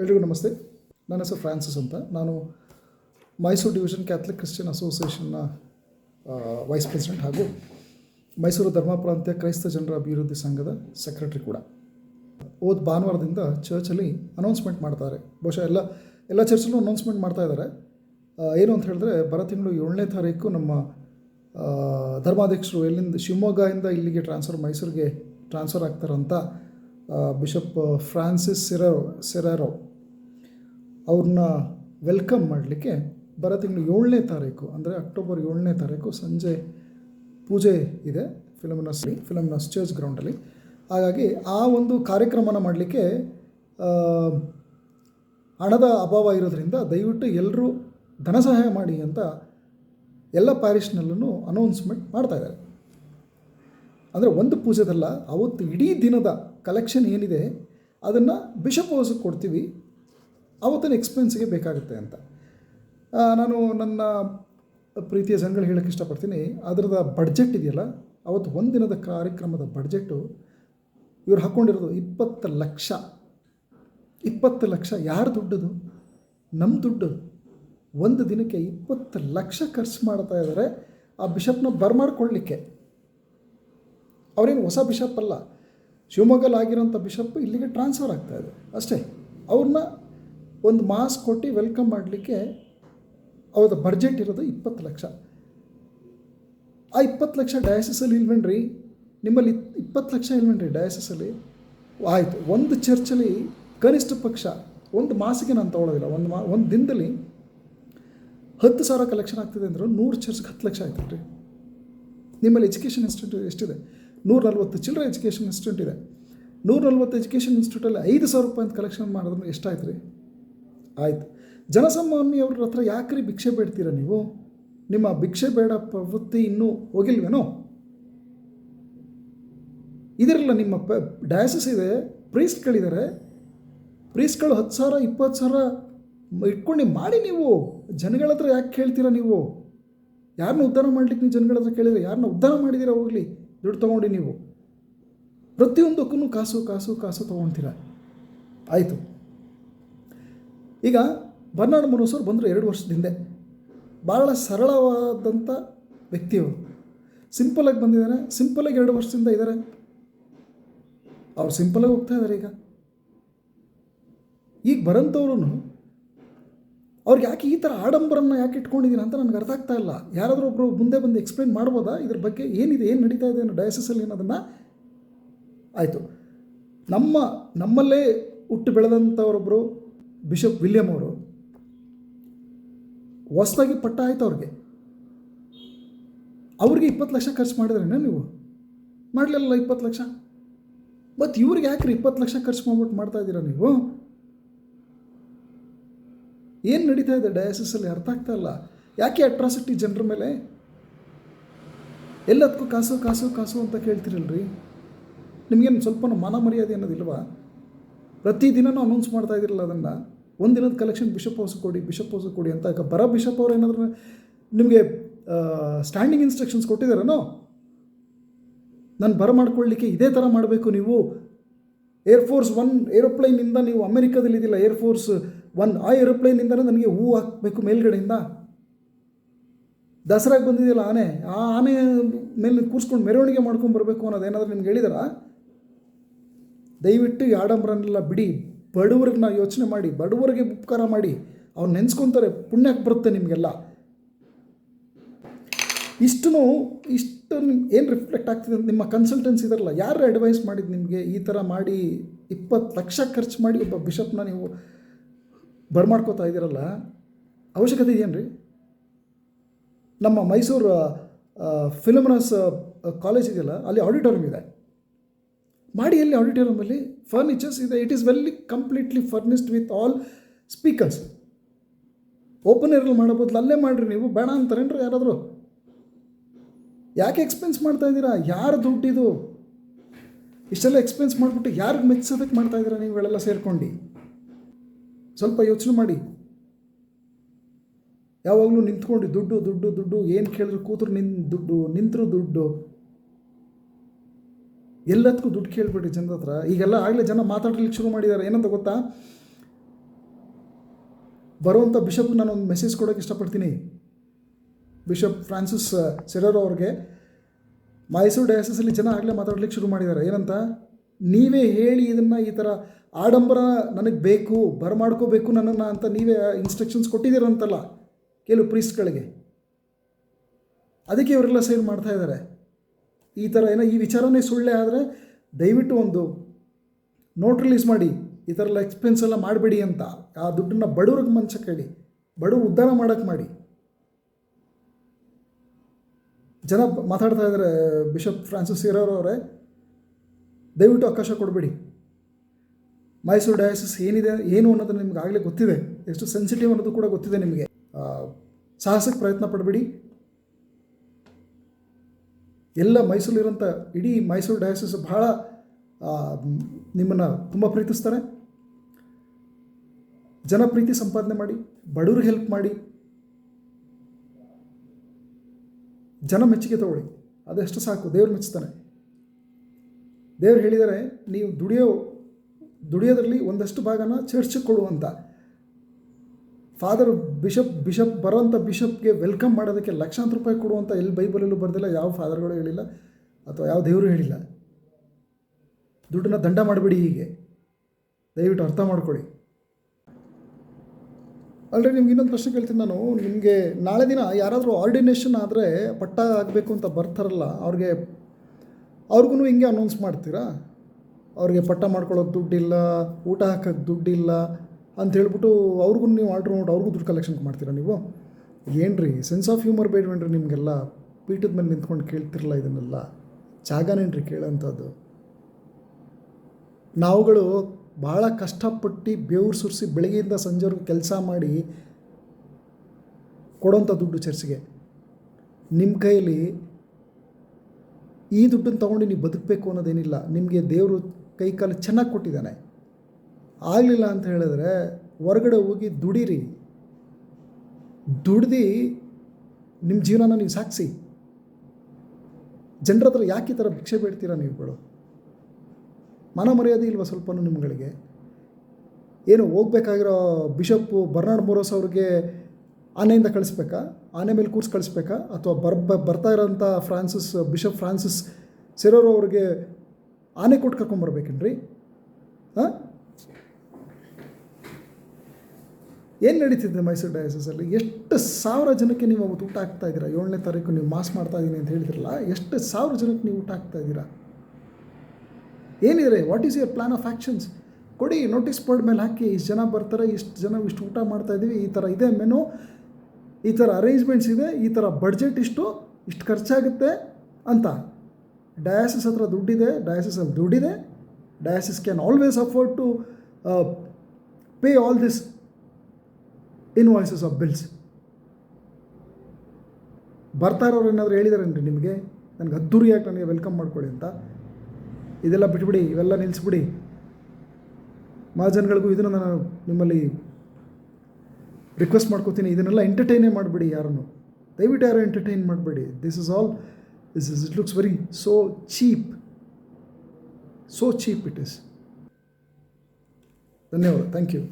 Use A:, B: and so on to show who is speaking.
A: ಎಲ್ರಿಗೂ ನಮಸ್ತೆ. ನನ್ನ ಹೆಸರು ಫ್ರಾನ್ಸಿಸ್ ಅಂತ. ನಾನು ಮೈಸೂರು ಡಿವಿಷನ್ ಕ್ಯಾಥಲಿಕ್ ಕ್ರಿಶ್ಚಿಯನ್ ಅಸೋಸಿಯೇಷನ್ನ ವೈಸ್ ಪ್ರೆಸಿಡೆಂಟ್ ಹಾಗೂ ಮೈಸೂರು ಧರ್ಮ ಪ್ರಾಂತ್ಯ ಕ್ರೈಸ್ತ ಜನರ ಅಭಿವೃದ್ಧಿ ಸಂಘದ ಸೆಕ್ರೆಟರಿ ಕೂಡ. ಓದ್ ಭಾನುವಾರದಿಂದ ಚರ್ಚಲ್ಲಿ ಅನೌನ್ಸ್ಮೆಂಟ್ ಮಾಡ್ತಾರೆ. ಬಹುಶಃ ಎಲ್ಲ ಎಲ್ಲ ಚರ್ಚಲ್ಲೂ ಅನೌನ್ಸ್ಮೆಂಟ್ ಮಾಡ್ತಾ ಇದ್ದಾರೆ. ಏನು ಅಂತ ಹೇಳಿದ್ರೆ, ಬರ ತಿಂಗಳು ಏಳನೇ ತಾರೀಕು ನಮ್ಮ ಧರ್ಮಾಧ್ಯಕ್ಷರು ಎಲ್ಲಿಂದ, ಶಿವಮೊಗ್ಗದಿಂದ ಇಲ್ಲಿಗೆ ಟ್ರಾನ್ಸ್ಫರ್ ಮೈಸೂರಿಗೆ ಟ್ರಾನ್ಸ್ಫರ್ ಆಗ್ತಾರಂತ ಬಿಷಪ್ ಫ್ರಾನ್ಸಿಸ್ ಸಿರರೋ ಸಿರಾರೋ ಅವ್ರನ್ನ ವೆಲ್ಕಮ್ ಮಾಡಲಿಕ್ಕೆ ಬರೋ ತಿಂಗಳು ಏಳನೇ ತಾರೀಕು, ಅಂದರೆ ಅಕ್ಟೋಬರ್ ಏಳನೇ ತಾರೀಕು ಸಂಜೆ ಪೂಜೆ ಇದೆ ಫಿಲಮಿನಸ್ಲಿ ಫಿಲಮ್ನ ಚರ್ಚ್ ಗ್ರೌಂಡಲ್ಲಿ. ಹಾಗಾಗಿ ಆ ಒಂದು ಕಾರ್ಯಕ್ರಮನ ಮಾಡಲಿಕ್ಕೆ ಹಣದ ಅಭಾವ ಇರೋದ್ರಿಂದ ದಯವಿಟ್ಟು ಎಲ್ಲರೂ ಧನ ಸಹಾಯ ಮಾಡಿ ಅಂತ ಎಲ್ಲ ಪ್ಯಾರಿಷ್ನಲ್ಲೂ ಅನೌನ್ಸ್ಮೆಂಟ್ ಮಾಡ್ತಾ ಇದ್ದಾರೆ. ಅಂದರೆ ಒಂದು ಪೂಜೆದಲ್ಲ, ಅವತ್ತು ಇಡೀ ದಿನದ ಕಲೆಕ್ಷನ್ ಏನಿದೆ, ಅದನ್ನು ಬಿಷಪ್ ಹೌಸ್ಗೆ ಕೊಡ್ತೀವಿ. ಅವತ್ತಿನ ಎಕ್ಸ್ಪೆನ್ಸಿಗೆ ಬೇಕಾಗುತ್ತೆ ಅಂತ. ನಾನು ನನ್ನ ಪ್ರೀತಿಯ ಜನಗಳು ಹೇಳೋಕ್ಕೆ ಇಷ್ಟಪಡ್ತೀನಿ. ಅದರದ ಬಡ್ಜೆಟ್ ಇದೆಯಲ್ಲ, ಅವತ್ತು ಒಂದಿನದ ಕಾರ್ಯಕ್ರಮದ ಬಡ್ಜೆಟ್ಟು ಇವ್ರು ಹಾಕ್ಕೊಂಡಿರೋದು ಇಪ್ಪತ್ತು ಲಕ್ಷ. ಇಪ್ಪತ್ತು ಲಕ್ಷ ಯಾರು ದುಡ್ಡದು? ನಮ್ಮ ದುಡ್ಡು. ಒಂದು ದಿನಕ್ಕೆ ಇಪ್ಪತ್ತು ಲಕ್ಷ ಖರ್ಚು ಮಾಡ್ತಾ ಇದ್ದಾರೆ ಆ ಬಿಷಪ್ನ ಬರ್ಮಾಡ್ಕೊಳ್ಳಿಕ್ಕೆ. ಅವರೇನು ಹೊಸ ಬಿಷಪ್ ಅಲ್ಲ. ಶಿವಮೊಗ್ಗಲ್ಲಿ ಆಗಿರೋಂಥ ಬಿಷಪ್ ಇಲ್ಲಿಗೆ ಟ್ರಾನ್ಸ್ಫರ್ ಆಗ್ತಾ ಇದೆ. ಅಷ್ಟೇ. ಅವ್ರನ್ನ ಒಂದು ಮಾಸ್ ಕೊಟ್ಟು ವೆಲ್ಕಮ್ ಮಾಡಲಿಕ್ಕೆ ಅವ್ರದ್ದು ಬಡ್ಜೆಟ್ ಇರೋದು ಇಪ್ಪತ್ತು ಲಕ್ಷ. ಆ ಇಪ್ಪತ್ತು ಲಕ್ಷ ಡಯಾಸಿಸಲ್ಲಿ ಇಲ್ವೇನ್ರಿ? ನಿಮ್ಮಲ್ಲಿ ಇಪ್ಪತ್ತು ಲಕ್ಷ ಇಲ್ವೇನ್ರಿ ಡಯಾಸಿಸಲ್ಲಿ ಆಯಿತು, ಒಂದು ಚರ್ಚಲ್ಲಿ ಕನಿಷ್ಠ ಪಕ್ಷ, ಒಂದು ಮಾಸಿಗೆ ನಾನು ತೊಗೊಳೋದಿಲ್ಲ, ಒಂದು ಮಾ, ಒಂದು ದಿನದಲ್ಲಿ ಹತ್ತು ಸಾವಿರ ಕಲೆಕ್ಷನ್ ಆಗ್ತಿದೆ ಅಂದ್ರೆ ನೂರು ಚರ್ಚ್ಗೆ ಹತ್ತು ಲಕ್ಷ ಆಯ್ತು ರೀ ನಿಮ್ಮಲ್ಲಿ ಎಜುಕೇಷನ್ ಇನ್ಸ್ಟಿಟ್ಯೂಟ್ ಎಷ್ಟಿದೆ? ನೂರ ನಲ್ವತ್ತು ಚಿಲ್ಲರೆ ಎಜುಕೇಷನ್ ಇನ್ಸ್ಟಿಟ್ಯೂಟ್ ಇದೆ. ನೂರ ನಲ್ವತ್ತು ಎಜುಕೇಷನ್ ಇನ್ಸ್ಟಿಟ್ಯೂಟಲ್ಲಿ ಐದು ಸಾವಿರ ರೂಪಾಯಿ ಅಂತ ಕಲೆಕ್ಷನ್ ಮಾಡಿದ್ರೆ ಎಷ್ಟಾಯ್ತು ರೀ ಆಯಿತು. ಜನಸಾಮಾನ್ಯವ್ರ ಹತ್ರ ಯಾಕ್ರಿ ಭಿಕ್ಷೆ ಬೇಡ್ತೀರ ನೀವು? ನಿಮ್ಮ ಭಿಕ್ಷೆ ಬೇಡ ಪ್ರವೃತ್ತಿ ಇನ್ನೂ ಹೋಗಿಲ್ವೇನೋ? ಇದಿರಲ್ಲ ನಿಮ್ಮ ಪ ಡಯಾಸಿಸ್ ಇದೆ. ಪ್ರೀಸ್ಟ್ಗಳಿದ್ದಾರೆ. ಪ್ರೀಸ್ಟ್ಗಳು ಹತ್ತು ಸಾವಿರ, ಇಪ್ಪತ್ತು ಸಾವಿರ ಇಟ್ಕೊಂಡು ಮಾಡಿ ನೀವು. ಜನಗಳ ಹತ್ರ ಯಾಕೆ ಕೇಳ್ತೀರಾ ನೀವು? ಯಾರನ್ನ ಉದ್ಧಾರ ಮಾಡ್ಲಿಕ್ಕೆ ನೀವು ಜನಗಳ ಹತ್ರ ಕೇಳಿದ್ರೆ ಯಾರನ್ನ ಉದ್ಧಾರ ಮಾಡಿದಿರ ಹೋಗಲಿ? ದುಡ್ಡು ತೊಗೊಂಡು ನೀವು. ಪ್ರತಿಯೊಂದಕ್ಕೂ ಕಾಸು ಕಾಸು ಕಾಸು ತೊಗೊಳ್ತೀರ ಆಯಿತು. ಈಗ ಬರ್ನಾಡ್ ಮನೋಸವ್ರು ಬಂದರು ಎರಡು ವರ್ಷದ ಹಿಂದೆ. ಭಾಳ ಸರಳವಾದಂಥ ವ್ಯಕ್ತಿಯವರು ಸಿಂಪಲಾಗಿ ಬಂದಿದ್ದಾರೆ ಸಿಂಪಲಾಗಿ ಎರಡು ವರ್ಷದಿಂದ ಇದ್ದಾರೆ ಅವ್ರು ಸಿಂಪಲಾಗಿ ಹೋಗ್ತಾ ಇದ್ದಾರೆ ಈಗ. ಈಗ ಬರಂಥವ್ರು ಅವ್ರಿಗೆ ಯಾಕೆ ಈ ಥರ ಆಡಂಬರನ್ನು ಯಾಕೆ ಇಟ್ಕೊಂಡಿದ್ದೀನಿ ಅಂತ ನನಗೆ ಅರ್ಥ ಆಗ್ತಾ ಇಲ್ಲ. ಯಾರಾದರೂ ಒಬ್ಬರು ಮುಂದೆ ಬಂದು ಎಕ್ಸ್ಪ್ಲೈನ್ ಮಾಡ್ಬೋದಾ? ಇದ್ರ ಬಗ್ಗೆ ಏನಿದೆ, ಏನು ನಡೀತಾ ಇದೆ ಅನ್ನೋ ಡಯಾಸಸಲ್ಲಿ ಅನ್ನೋದನ್ನು ಆಯಿತು. ನಮ್ಮ ನಮ್ಮಲ್ಲೇ ಹುಟ್ಟು ಬೆಳೆದಂಥವರೊಬ್ಬರು ಬಿಷಪ್ ವಿಲಿಯಂ ಅವರು ಹೊಸದಾಗಿ ಪಟ್ಟ ಆಯ್ತು ಅವ್ರಿಗೆ. ಅವ್ರಿಗೆ ಇಪ್ಪತ್ತು ಲಕ್ಷ ಖರ್ಚು ಮಾಡಿದ್ರೇನ ನೀವು? ಮಾಡಲಿಲ್ಲ ಇಪ್ಪತ್ತು ಲಕ್ಷ? ಮತ್ತು ಇವ್ರಿಗೆ ಯಾಕ್ರಿ ಇಪ್ಪತ್ತು ಲಕ್ಷ ಖರ್ಚು ಮಾಡ್ಬಿಟ್ಟು ಮಾಡ್ತಾ ಇದ್ದೀರಾ ನೀವು? ಏನು ನಡೀತಾ ಇದೆ ಡಯಾಸಿಸಲ್ಲಿ ಅರ್ಥ ಆಗ್ತಾ ಇಲ್ಲ. ಯಾಕೆ ಅಟ್ರಾಸಿಟಿ ಜನರ ಮೇಲೆ? ಎಲ್ಲದಕ್ಕೂ ಕಾಸು ಕಾಸು ಕಾಸು ಅಂತ ಕೇಳ್ತಿರಲ್ರಿ. ನಿಮಗೇನು ಸ್ವಲ್ಪ ಮಾನ ಮರ್ಯಾದೆ ಅನ್ನೋದಿಲ್ವಾ? ಪ್ರತಿದಿನನೂ ಅನೌನ್ಸ್ ಮಾಡ್ತಾ ಇದ್ದಿರಲ್ಲ ಅದನ್ನು. ಒಂದಿನದ ಕಲೆಕ್ಷನ್ ಬಿಷಪ್ ಹೌಸ್ ಕೊಡಿ ಬಿಷಪ್ ಹೌಸ್ ಕೊಡಿ ಅಂತ. ಬರ ಬಿಷಪ್ ಅವ್ರು ಏನಾದರೂ ನಿಮಗೆ ಸ್ಟ್ಯಾಂಡಿಂಗ್ ಇನ್ಸ್ಟ್ರಕ್ಷನ್ಸ್ ಕೊಟ್ಟಿದ್ದಾರೇನೋ ನಾನು ಬರ ಮಾಡ್ಕೊಳ್ಳಿಕ್ಕೆ ಇದೇ ಥರ ಮಾಡಬೇಕು ನೀವು. ಏರ್ಫೋರ್ಸ್ ಒನ್ ಏರೋಪ್ಲೈನಿಂದ ನೀವು ಅಮೆರಿಕದಲ್ಲಿ ಇದಿಲ್ಲ. ಏರ್ಫೋರ್ಸ್ ಒನ್ ಆ ಏರೋಪ್ಲೈನಿಂದ ನನಗೆ ಹೂ ಹಾಕಬೇಕು ಮೇಲ್ಗಡೆಯಿಂದ. ದಸರಾಗೆ ಬಂದಿದೆಯಲ್ಲ ಆನೆ. ಆ ಆನೆ ಮೇಲೆ ಕೂರಿಸ್ಕೊಂಡು ಮೆರವಣಿಗೆ ಮಾಡ್ಕೊಂಡು ಬರಬೇಕು ಅನ್ನೋದು ಏನಾದರೂ ನಿಮ್ಗೆ ಹೇಳಿದಾರಾ? ದಯವಿಟ್ಟು ಈ ಆಡಂಬರನ್ನೆಲ್ಲ ಬಿಡಿ ಬಡವ್ರಿಗೆ ನಾವು ಯೋಚನೆ ಮಾಡಿ, ಬಡವರಿಗೆ ಉಪಕಾರ ಮಾಡಿ ಅವ್ರು ನೆನೆಸ್ಕೊತಾರೆ, ಪುಣ್ಯಕ್ಕೆ ಬರುತ್ತೆ ನಿಮಗೆಲ್ಲ. ಇಷ್ಟು ಇಷ್ಟು ಏನು ರಿಫ್ಲೆಕ್ಟ್ ಆಗ್ತಿದೆ ನಿಮ್ಮ ಕನ್ಸಲ್ಟೆನ್ಸ್ ಇದಾರಲ್ಲ, ಯಾರು ಅಡ್ವೈಸ್ ಮಾಡಿದ್ದು ನಿಮಗೆ ಈ ಥರ ಮಾಡಿ, ಇಪ್ಪತ್ತು ಲಕ್ಷ ಖರ್ಚು ಮಾಡಿ ಒಬ್ಬ ಬಿಷಪ್ನ ನೀವು ಬರ್ಮಾಡ್ಕೋತಾ ಇದ್ದೀರಲ್ಲ, ಅವಶ್ಯಕತೆ ಇದೆಯೇನು ರೀ ನಮ್ಮ ಮೈಸೂರು ಫಿಲಮ್ನಸ್ ಕಾಲೇಜ್ ಇದೆಯಲ್ಲ, ಅಲ್ಲಿ ಆಡಿಟೋರಿಯಂ ಇದೆ. ಮಾಡಿ ಎಲ್ಲಿ ಆಡಿಟೋರಿಯಮಲ್ಲಿ ಫರ್ನಿಚರ್ಸ್ ಇದೆ. It is well completely furnished with all speakers open ಏರಲ್ಲಿ ಮಾಡೋ ಬದಲು ಅಲ್ಲೇ ಮಾಡಿರಿ ನೀವು. ಬೇಡ ಅಂತಾರೇನ್ರಿ ಯಾರಾದರೂ? ಯಾಕೆ ಎಕ್ಸ್ಪೆನ್ಸ್ ಮಾಡ್ತಾ ಇದ್ದೀರಾ? ಯಾರು ದುಡ್ಡಿದು ಇಷ್ಟೆಲ್ಲ ಎಕ್ಸ್ಪೆನ್ಸ್ ಮಾಡಿಬಿಟ್ಟು ಯಾರಿಗೆ ಮೆಚ್ಚಿಸೋದಕ್ಕೆ ಮಾಡ್ತಾ ಇದ್ದೀರಾ ನೀವುಗಳೆಲ್ಲ ಸೇರ್ಕೊಂಡು? ಸ್ವಲ್ಪ ಯೋಚನೆ ಮಾಡಿ. ಯಾವಾಗಲೂ ನಿಂತ್ಕೊಂಡು ದುಡ್ಡು ದುಡ್ಡು ದುಡ್ಡು ಏನು ಕೇಳಿದ್ರು ಕೂತರು ನಿನ್ನ ದುಡ್ಡು, ನಿಂತರು ದುಡ್ಡು. ಎಲ್ಲದಕ್ಕೂ ದುಡ್ಡು ಕೇಳ್ಬಿಡಿ ಜನದ ಹತ್ರ. ಈಗೆಲ್ಲ ಆಗಲೇ ಜನ ಮಾತಾಡಲಿಕ್ಕೆ ಶುರು ಮಾಡಿದ್ದಾರೆ. ಏನಂತ ಗೊತ್ತಾ? ಬರುವಂಥ ಬಿಷಪ್ ನಾನು ಒಂದು ಮೆಸೇಜ್ ಕೊಡೋಕ್ಕೆ ಇಷ್ಟಪಡ್ತೀನಿ. ಬಿಷಪ್ ಫ್ರಾನ್ಸಿಸ್ ಸೆಡರ್ ಅವ್ರಿಗೆ, ಮೈಸೂರು ಡಯಾಸಸಲ್ಲಿ ಜನ ಆಗಲೇ ಮಾತಾಡ್ಲಿಕ್ಕೆ ಶುರು ಮಾಡಿದ್ದಾರೆ. ಏನಂತ? ನೀವೇ ಹೇಳಿ ಇದನ್ನು ಈ ಥರ ಆಡಂಬರ ನನಗೆ ಬೇಕು, ಬರಮಾಡ್ಕೋಬೇಕು ನನ್ನನ್ನು ಅಂತ ನೀವೇ ಇನ್ಸ್ಟ್ರಕ್ಷನ್ಸ್ ಕೊಟ್ಟಿದ್ದೀರಂತಲ್ಲ ಕೆಲವು ಪ್ರೀಸ್ಟ್ಗಳಿಗೆ ಅದಕ್ಕೆ ಇವರೆಲ್ಲ ಸೇವ್ ಮಾಡ್ತಾ ಇದ್ದಾರೆ. ಈ ಥರ ಏನೋ, ಈ ವಿಚಾರನೇ ಸುಳ್ಳೆ ಆದರೆ ದಯವಿಟ್ಟು ಒಂದು ನೋಟ್ ರಿಲೀಸ್ ಮಾಡಿ. ಈ ಥರ ಎಲ್ಲ ಎಕ್ಸ್ಪೆನ್ಸ್ ಎಲ್ಲ ಮಾಡಬೇಡಿ ಅಂತ. ಆ ದುಡ್ಡನ್ನು ಬಡವ್ರಿಗೆ ಮನ್ಸಕ್ಕೆ ಹೇಳಿ ಬಡವ್ರು ಉದ್ಧಾರ ಮಾಡೋಕ್ಕೆ ಮಾಡಿ. ಜನ ಮಾತಾಡ್ತಾ ಇದ್ದಾರೆ ಬಿಷಪ್ ಫ್ರಾನ್ಸಿಸ್ ಅವರೇ ದಯವಿಟ್ಟು ಅವಕಾಶ ಕೊಡಬೇಡಿ. ಮೈಸೂರು ಡಯಾಸಿಸ್ ಏನಿದೆ, ಏನು ಅನ್ನೋದು ನಿಮ್ಗೆ ಆಗಲೇ ಗೊತ್ತಿದೆ. ಎಷ್ಟು ಸೆನ್ಸಿಟಿವ್ ಅನ್ನೋದು ಕೂಡ ಗೊತ್ತಿದೆ ನಿಮಗೆ. ಸಾಹಸಕ್ಕೆ ಪ್ರಯತ್ನ ಪಡಬೇಡಿ. ಎಲ್ಲ ಮೈಸೂರಲ್ಲಿರೋಂಥ ಇಡೀ ಮೈಸೂರು ಡಯಾಸಿಸ್ ಬಹಳ ನಿಮ್ಮನ್ನು ತುಂಬ ಪ್ರೀತಿಸ್ತಾರೆ. ಜನಪ್ರೀತಿ ಸಂಪಾದನೆ ಮಾಡಿ, ಬಡವ್ರಿಗೆ ಹೆಲ್ಪ್ ಮಾಡಿ, ಜನ ಮೆಚ್ಚುಗೆ ತಗೊಳ್ಳಿ. ಅದೆಷ್ಟು ಸಾಕು, ದೇವ್ರು ಮೆಚ್ಚುತ್ತಾನೆ ದೇವ್ರು ಹೇಳಿದರೆ, ನೀವು ದುಡಿಯೋ, ದುಡಿಯೋದ್ರಲ್ಲಿ ಒಂದಷ್ಟು ಭಾಗನ ಚರ್ಚೆ ಕೊಡುವಂಥ ಫಾದರ್ ಬಿಷಪ್ ಬಿಷಪ್ ಬರೋಂಥ ಬಿಷಪ್ಗೆ ವೆಲ್ಕಮ್ ಮಾಡೋದಕ್ಕೆ ಲಕ್ಷಾಂತರ ರೂಪಾಯಿ ಕೊಡುವಂಥ ಎಲ್ಲಿ ಬೈಬಲಲ್ಲೂ ಬರೆದಿಲ್ಲ, ಯಾವ ಫಾದರ್ಗಳು ಹೇಳಿಲ್ಲ, ಅಥವಾ ಯಾವ ದೇವರು ಹೇಳಿಲ್ಲ. ದುಡ್ಡನ್ನ ದಂಡ ಮಾಡಬೇಡಿ ಹೀಗೆ. ದಯವಿಟ್ಟು ಅರ್ಥ ಮಾಡ್ಕೊಳ್ಳಿ. ಅಲ್ರಿ ನಿಮ್ಗೆ ಇನ್ನೊಂದು ಪ್ರಶ್ನೆ ಕೇಳ್ತೀನಿ ನಾನು. ನಿಮಗೆ ನಾಳೆ ದಿನ ಯಾರಾದರೂ ಆರ್ಡಿನೇಷನ್ ಆದರೆ ಪಟ್ಟ ಆಗಬೇಕು ಅಂತ ಬರ್ತಾರಲ್ಲ, ಅವ್ರಿಗೆ ಅವ್ರಿಗೂ ಹಿಂಗೆ ಅನೌನ್ಸ್ ಮಾಡ್ತೀರಾ? ಅವ್ರಿಗೆ ಪಟ್ಟ ಮಾಡ್ಕೊಳ್ಳೋಕೆ ದುಡ್ಡಿಲ್ಲ, ಊಟ ಹಾಕೋಕ್ಕೆ ದುಡ್ಡಿಲ್ಲ ಅಂತ ಹೇಳ್ಬಿಟ್ಟು ಅವ್ರಿಗೂ ನೀವು ಆರ್ಡ್ರ್ ನೋಡಿ, ಅವ್ರಿಗೂ ದುಡ್ಡು ಕಲೆಕ್ಷನ್ ಮಾಡ್ತೀರಾ ನೀವು? ಏನ್ರಿ ಸೆನ್ಸ್ ಆಫ್ ಹ್ಯೂಮರ್ ಬೇಡವೇನ್ರಿ ನಿಮಗೆಲ್ಲ? ಪೀಠದ ಮೇಲೆ ನಿಂತ್ಕೊಂಡು ಕೇಳ್ತಿರಲ್ಲ ಇದನ್ನೆಲ್ಲ. ಜಾಗನೇನ್ರಿ ಕೇಳೋಂಥದ್ದು? ನಾವುಗಳು ಭಾಳ ಕಷ್ಟಪಟ್ಟು ಬೆವರು ಸುರಿಸಿ ಬೆಳಗ್ಗೆಯಿಂದ ಸಂಜೆವರೆಗೂ ಕೆಲಸ ಮಾಡಿ ಕೊಡೋಂಥ ದುಡ್ಡು ಚರ್ಚ್ಗೆ. ನಿಮ್ಮ ಕೈಯಲ್ಲಿ ಈ ದುಡ್ಡನ್ನು ತೊಗೊಂಡು ನೀವು ಬದುಕಬೇಕು ಅನ್ನೋದೇನಿಲ್ಲ. ನಿಮಗೆ ದೇವರು ಕೈ ಕಾಲು ಚೆನ್ನಾಗಿ ಕೊಟ್ಟಿದ್ದಾನೆ. ಆಗಲಿಲ್ಲ ಅಂತ ಹೇಳಿದ್ರೆ ಹೊರಗಡೆ ಹೋಗಿ ದುಡೀರಿ. ದುಡ್ದು ನಿಮ್ಮ ಜೀವನನ ನೀವು ಸಾಗಿಸಿ ಜನರ ಹತ್ರ ಯಾಕೆ ಈ ಥರ ಭಿಕ್ಷೆ ಬೇಡ್ತೀರಾ ನೀವುಗಳು ಮನ ಮರ್ಯಾದೆ ಇಲ್ವಾ ಸ್ವಲ್ಪನೂ ನಿಮ್ಗಳಿಗೆ. ಏನು ಹೋಗ್ಬೇಕಾಗಿರೋ ಬಿಷಪ್ಪು ಬರ್ನಾಡ್ ಮೋರೋಸ್ ಅವ್ರಿಗೆ ಆನೆಯಿಂದ ಕಳಿಸ್ಬೇಕಾ? ಆನೆ ಮೇಲೆ ಕೂರ್ಸ್ ಕಳಿಸ್ಬೇಕಾ? ಅಥವಾ ಬರ್ ಬರ್ತಾ ಇರೋಂಥ ಫ್ರಾನ್ಸಿಸ್, ಬಿಷಪ್ ಫ್ರಾನ್ಸಿಸ್ ಸೆರೋರು ಅವ್ರಿಗೆ ಆನೆ ಕೊಟ್ಟು ಕರ್ಕೊಂಬರ್ಬೇಕೇನ್ರಿ? ಹಾಂ? ಏನು ನಡೀತಿದೆ ಮೈಸೂರು ಡಯಾಸಸಲ್ಲಿ ಎಷ್ಟು ಸಾವಿರ ಜನಕ್ಕೆ ನೀವು ಅವತ್ತು ಊಟ ಹಾಕ್ತಾ ಇದ್ದೀರಾ? ಏಳನೇ ತಾರೀಕು ನೀವು ಮಾಸ್ ಮಾಡ್ತಾ ಇದ್ದೀನಿ ಅಂತ ಹೇಳಿದ್ರಲ್ಲ ಎಷ್ಟು ಸಾವಿರ ಜನಕ್ಕೆ ನೀವು ಊಟ ಹಾಕ್ತಾ ಇದ್ದೀರಾ ಏನಿದೆ? What is your plan of actions ಕೊಡಿ ನೋಟಿಸ್ ಬೋರ್ಡ್ ಮೇಲೆ ಹಾಕಿ, ಇಷ್ಟು ಜನ ಬರ್ತಾರೆ, ಇಷ್ಟು ಜನ ಇಷ್ಟು ಊಟ ಮಾಡ್ತಾ ಇದ್ದೀವಿ ಈ ಥರ ಇದೆ ಮೆನು ಈ ಥರ ಅರೇಂಜ್ಮೆಂಟ್ಸ್ ಇದೆ, ಈ ಥರ ಬಡ್ಜೆಟ್ ಇಷ್ಟು ಇಷ್ಟು ಖರ್ಚಾಗುತ್ತೆ ಅಂತ. ಡಯಾಸಿಸ್ ಹತ್ರ ದುಡ್ಡಿದೆ ಡಯಾಸಿಸಲ್ಲಿ ದುಡ್ಡಿದೆ. Diocese can always afford to pay all this invoices of bills ಬರ್ತಾ ಇರೋರು ಏನಾದರೂ ಹೇಳಿದಾರೇನ್ರಿ ನಿಮಗೆ? ನನಗೆ ಅದ್ದೂರಿಯಾಗಿ ನನಗೆ ವೆಲ್ಕಮ್ ಮಾಡ್ಕೊಳ್ಳಿ ಅಂತ? ಇದೆಲ್ಲ ಬಿಟ್ಬಿಡಿ, ಇವೆಲ್ಲ ನಿಲ್ಲಿಸ್ಬಿಡಿ ಮಹಾಜನ್ಗಳಿಗೂ ಇದನ್ನು ನಾನು ನಿಮ್ಮಲ್ಲಿ ರಿಕ್ವೆಸ್ಟ್ ಮಾಡ್ಕೋತೀನಿ. ಇದನ್ನೆಲ್ಲ ಎಂಟರ್ಟೈನೇ ಮಾಡಿಬಿಡಿ ಯಾರನ್ನು. ದಯವಿಟ್ಟು ಯಾರು ಎಂಟರ್ಟೈನ್ ಮಾಡಬೇಡಿ. This is all this is it looks very so cheap so cheap it is ಧನ್ಯವಾದ. Thank you